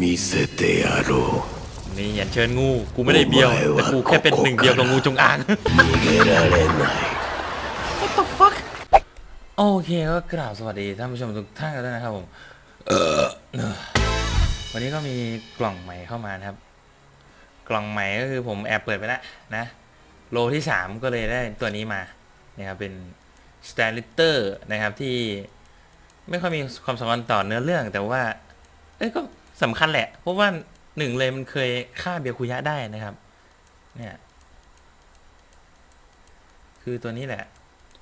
มีเซเตอาโรนี่อย่าเชิญงู กูไม่ได้เบี้ยว แต่กูแค่เป็นหนึ่งเดียวกับงูจงอางมีเกราเรนไน What the fuck โอเคก็กราบสวัสดีท่านผู้ชมทุกท่านกันด้นะครับผมเออวันนี้ก็มีกล่องใหม่เข้ามานะครับ กล่องใหม่ก็คือผมแอบเปิดไปแล้วนะ โลที่สามก็เลยได้ตัวนี้มานะครับเป็นสแตนลิเตอร์นะครับที่ไม่ค่อยมีความสำคัญต่อเนื้อเรื่องแต่ว่า เอ้ยก็ สำคัญแหละ เพราะว่าหนึ่งเลยมันเคยฆ่าเบียร์คุยะได้นะครับ เนี่ย คือตัวนี้แหละ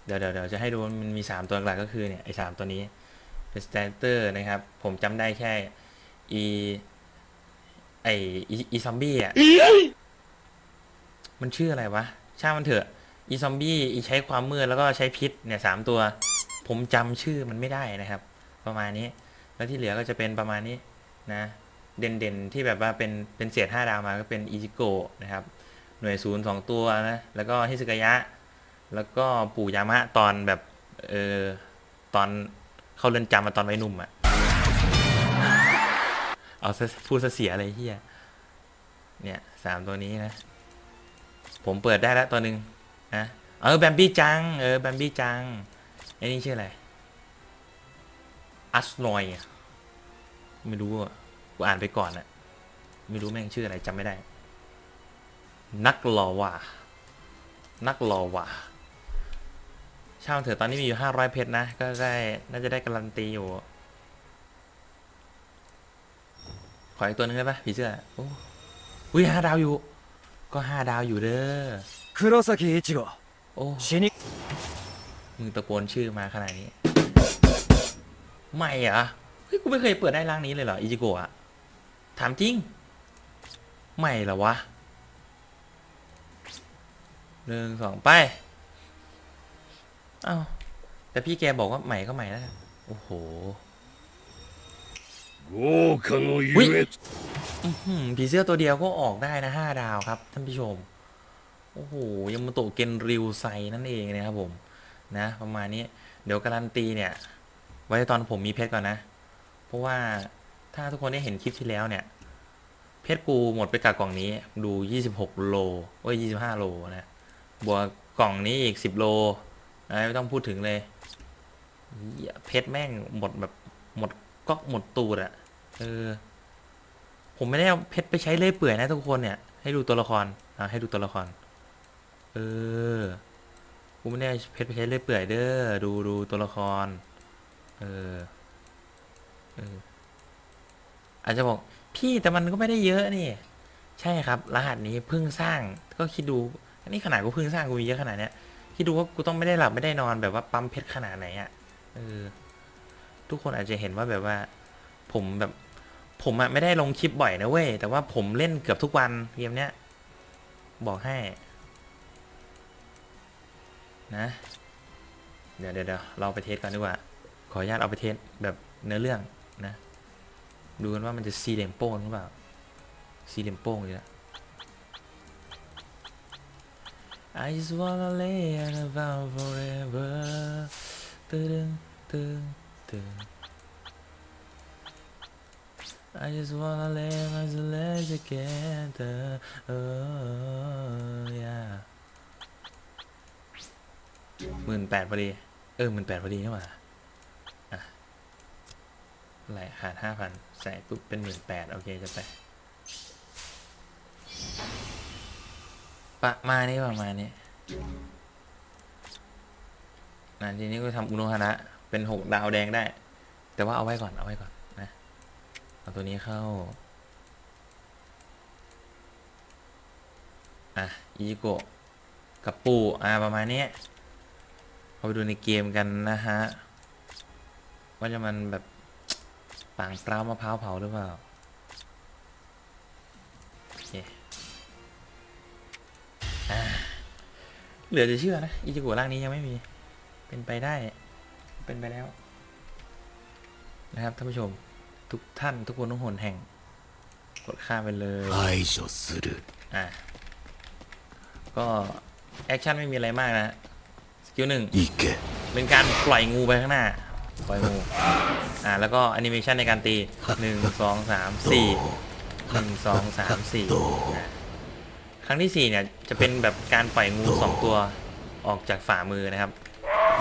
เดี๋ยวเดี๋ยวเดี๋ยวจะให้ดูว่ามันมี3ตัวหลักก็คือเนี่ยไอ้สามตัวนี้เป็นสแตนเตอร์นะครับ ผมจำได้แค่อีไออีอีซอมบี้อะ มันชื่ออะไรวะ ช่างมันเถอะ อีซอมบี้ อีใช้ความมืดแล้วก็ใช้พิษเนี่ยสามตัว ผมจำชื่อมันไม่ได้นะครับ ประมาณนี้ แล้วที่เหลือก็จะเป็นประมาณนี้ นะเด่นๆ ที่แบบว่าเป็นเป็นเศษห้าดาวมาก็เป็นอิจิโกะนะครับ หน่วยศูนย์สองตัวนะ แล้วก็ฮิสกยะ แล้วก็ปู่ยามะตอนแบบ เออตอนเข้าเรือนจำมาตอนวัยหนุ่มอะเอาพูดเสียอะไรเฮียเนี่ยสามตัวนี้นะ ผมเปิดได้แล้วตัวหนึ่งนะเออแบมบี้จัง เออแบมบี้จังไอ้นี่ชื่ออะไรอัสนอย ไม่รู้อะกูอ่านไปก่อนอะไม่รู้แม่งชื่ออะไรจำไม่ได้ นักลอว่า นักลอว่าช่างเถอะตอนนี้มีอยู่ห้าร้อยเพชรนะ ก็ได้ น่าจะได้การันตีอยู่ ขออีกตัวนึงได้ไหมผีเสื้อโอ้อุ้ยห้าดาวอยู่ ก็ห้าดาวอยู่เด้อคุโรซากิจิโะโอ้ชินิมึงตะโกนชื่อมาขนาดนี้ ไม่เหรอ ฮ้ยกูไม่เคยเปิดได้ร่างนี้เลยเหรออิจิโกะอะถามจริงใหม่เหรอวะหนึ่งสองไปอ้าวแต่พี่แกบอกว่าใหม่ก็ใหม่แล้วโอ้โหวิผีเสื้อตัวเดียวก็ออกได้นะห้าดาวครับ ท่านผู้ชม โอ้โหยังมาโตกเกนริวไซนั่นเองนะครับผม นะ ประมาณนี้ เดี๋ยวการันตีเนี่ย ไว้ตอนผมมีเพชรก่อนนะ ราะว่าถ้าทุกคนได้เห็นคลิปที่แล้วเนี่ย เพชรกูหมดไปกับกล่องนี้ดู 26 โลโอ้ย 25 โลนะบวกกล่องนี้อีก 10 โลนะไม่ต้องพูดถึงเลย เพชรแม่งหมดแบบหมดก๊อกหมดตูดอะเออ ผมไม่ได้เอาเพชรไปใช้เลื่อยเปื่อยนะทุกคนเนี่ย ให้ดูตัวละครอะให้ดูตัวละคร เออกูไม่ได้เพชรไปใช้เลื่อยเปื่อยเด้อดูดูตัวละคร เออ อาจจะบอก พี่แต่มันก็ไม่ได้เยอะนี่ ใช่ครับ รหัสนี้เพิ่งสร้างก็คิดดูอันนี้ขนาดกูเพิ่งสร้างกูมีเยอะขนาดเนี้ยคิดดูว่ากูต้องไม่ได้หลับไม่ได้นอนแบบว่าปั๊มเพชรขนาดไหนอะ่ะเออทุกคนอาจจะเห็นว่าแบบว่า ผมแบบ ผมอะไม่ได้ลงคลิปบ่อยนะเว้ยแต่ว่าผมเล่นเกือบทุกวันเกมเนี้ยบอกให้ นะ เดี๋ยวเดี๋ยวเดี๋ยวเราไปเทสกันดีกว่า ขออนุญาตเอาไปเทสแบบเนื้อเรื่อง นะ ดูกันว่ามันจะซีเหลมโป้งหรือเปล่าซีเหลมโป้งอยู่แล้ว I just wanna lay and vow forever ตึ้งตึ้งตึ้ง I just wanna lay my legs together oh yeah หมื่นแปดพอดี เออหมื่นแปดพอดีนี่หว่า ไหลขาดห้าพันใส่ปุ๊บเป็นหมื่นแปดโอเคจะไป ประมาณนี้ประมาณนี้นะทีนี้ก็ทำอุโนฮานะเป็นหกดาวแดงได้ แต่ว่าเอาไว้ก่อนเอาไว้ก่อนนะ เอาตัวนี้เข้า อะอีโกะกับปูอ่าประมาณนี้เอาไปดูในเกมกันนะฮะ ว่าจะมันแบบ ป่างเปล่ามะพร้าวเผาหรือเปล่า โอเคอ่าเหลือจะเชื่อนะ อีจิโกะร่างนี้ยังไม่มี เป็นไปได้ เป็นไปแล้ว นะครับท่านผู้ชม ทุกท่านทุกคนทุกคนแห่ง กดข้ามไปเลย 排除する อ่ะ ก็แอคชั่นไม่มีอะไรมากนะ สกิลหนึ่ง 行け เป็นการปล่อยงูไปข้างหน้า ปล่อยงูอ่าแล้วก็แอนิเมชันในการตีหนึ่งสองสามสี่หนึ่งสองสามสี่ครั้งที่สี่เนี่ยจะเป็นแบบการปล่อยงูสองตัวออกจากฝ่ามือนะครับ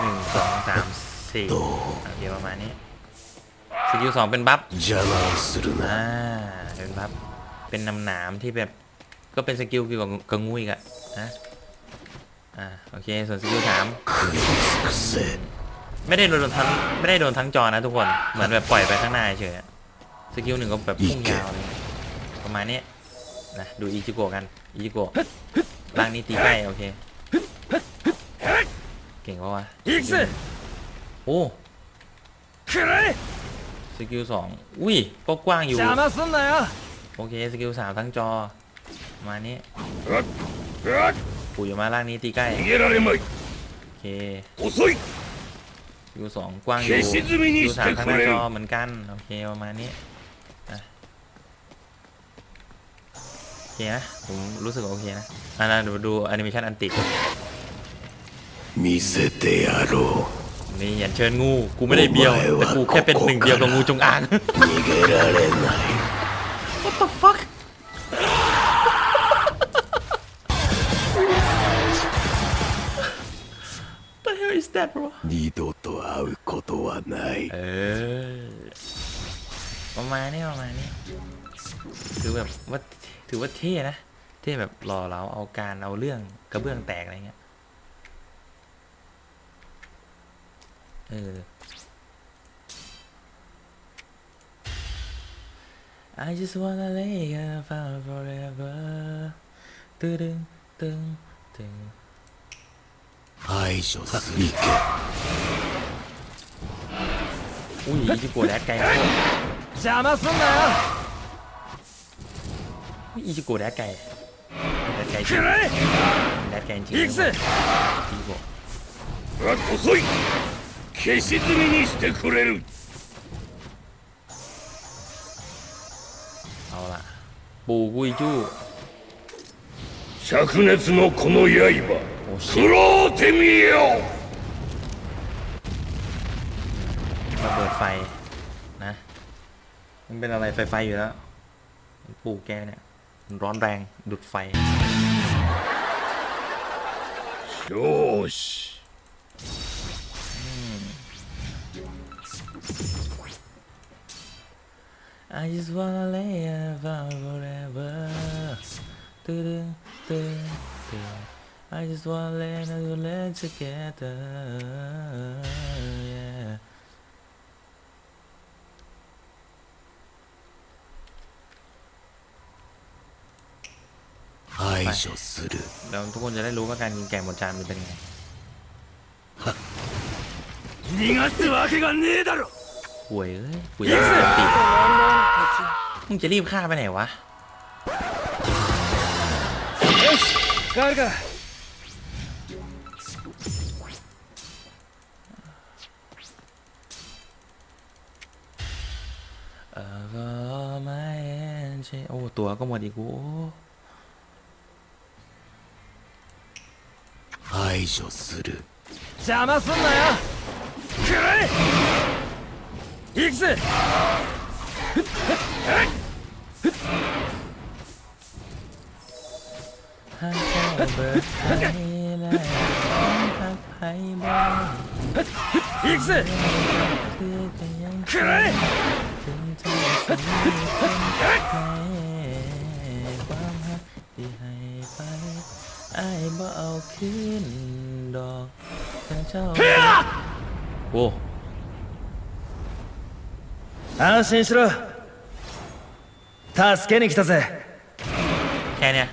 หนึ่งสองสามสี่เดี๋ยวประมาณนี้สกิลสองเป็นบัฟอ่าเป็นบัฟเป็นนำหนามที่แบบก็เป็นสกิลเกี่ยวกับกระงุยกะนะอ่าโอเคส่วนสกิลสาม ไม่ได้โดนทั้งไม่ได้โดนทั้งจอนะทุกคน เหมือนแบบปล่อยไปข้างหน้าเฉยสกิลหนึ่งก็แบบพุ่งยาวเลยประมาณนี้นะดูอิจิโกะกันอิจิโกะร่างนี้ตีใกล้โอเค เก่งปะวะโอ้สกิลสองอุ้ยก็กว้างอยู่โอเคสกิลสามทั้งจอประมาณนี้ปู่อยู่มาล่างนี้ตีใกล้โอเค ยูสองกว้างอยู่ยูสามข้างหน้าจอเหมือนกัน โอเค ประมาณนี้โอเคนะ ผมรู้สึกโอเคนะอ่านะดูดูแอนิเมชันอันติดมิเซเตอาโรนี่อย่าเชิญงู กูไม่ได้เบี้ยว แต่กูแค่เป็นหนึ่งเดียวกับงูจงอาง What the fuck 二度と会うことはない เออประมาณนี้ประมาณนี้ถือแบบว่าถือว่าเท่นะ เท่แบบหล่อเราเอาการเอาเรื่องกระเบื้องแตกอะไรเงี้ย เออ I just wanna lay here forever forever ตึงตึงตึงตึง 排除さいけおい、いこれかよ。邪魔すんなよ。いじこれかよ。だかいじ。だかいじ。いくぜ。いこう。あ、遅い。消し済にしてくれる。好了。不归就。灼熱のこの刃。 ชิโรเทมาเปิดไฟนะ มันเป็นอะไรไฟไฟอยู่แล้ว ปู่แกเนี่ยร้อนแรงดุดไฟโยชไอ I just wanna lay a v o r e v e r ตื่นตื่นตื่น I just wanna lay and we lay together yeah 排除する แล้วทุกคนจะได้รู้ว่าการยิงแก่หมดจานมันเป็นไง 逃がすわけがねえだろ ป่วยเอ้ยป่วยยังไม่ติดมึงจะรีบฆ่าไปไหนวะ よし帰るか ช่โอ้ ตัวก็หมดอีกโอ้ 排除する邪魔すんなよくらえ行くぜ หากเจ้า 行くぜ คือก็ยัง くらえ ถึงเจ้าจะมีคนให้ความหักที่ให้ไปไอ้ายบ่เอาคืนดอกถึงเจ้าโอ้ 安心しろ助けに来たぜ แค่เนี้ย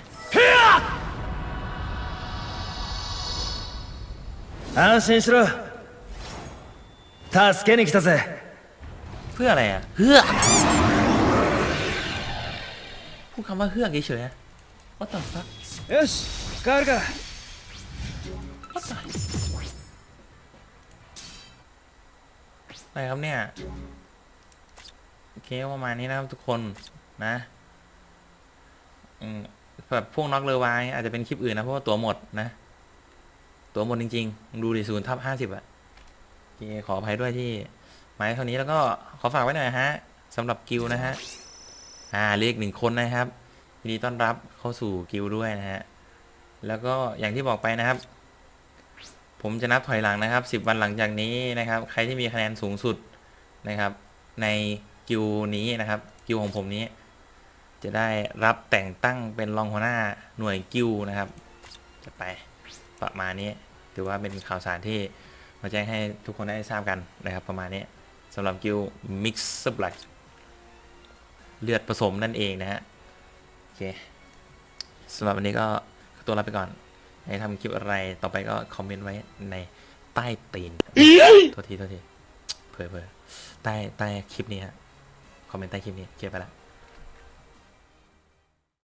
安心しろ助けに来たぜ เพื่ออะไรอ่ะเฮือกพูดคำว่าเฮือกเฉยๆอะ What the fuck よし帰るか What the อะไรครับเนี่ย โอเคประมาณนี้นะครับทุกคนนะอืมแบบพวกน็อกเลอวายอาจจะเป็นคลิปอื่นนะ เพราะว่าตัวหมดนะ ตัวหมดจริงๆ ดูดิศูนย์ทับห้าสิบอะโอเคขออภัยด้วยที่มาเท่านี้แล้วก็ขอฝากไว้หน่อยฮะสำหรับกิลนะฮะ อ่าเรียกหนึ่งคนนะครับยินดีต้อนรับเข้าสู่กิลด้วยนะฮะ แล้วก็อย่างที่บอกไปนะครับ ผมจะนับถอยหลังนะครับ10วันหลังจากนี้นะครับ ใครที่มีคะแนนสูงสุดนะครับ ในกิลนี้นะครับกิลของผมนี้ จะได้รับแต่งตั้งเป็นรองหัวหน้าหน่วยกิลนะครับ จะไป ประมาณนี้ ถือว่าเป็นข่าวสารที่มาแจ้งให้ทุกคนได้ทราบกันนะครับ ประมาณนี้สำหรับกิล Mix Blood เลือดผสมนั่นเองนะฮะโอเคสำหรับวันนี้ก็ตัวลาไปก่อนให้ทำคลิปอะไรต่อไปก็คอมเมนต์ไว้ในใต้ตีนโทษทีโทษทีเผลอเผลอใต้ใต้คลิปนี้ฮะคอมเมนต์ใต้คลิปนี้เก็บไปละ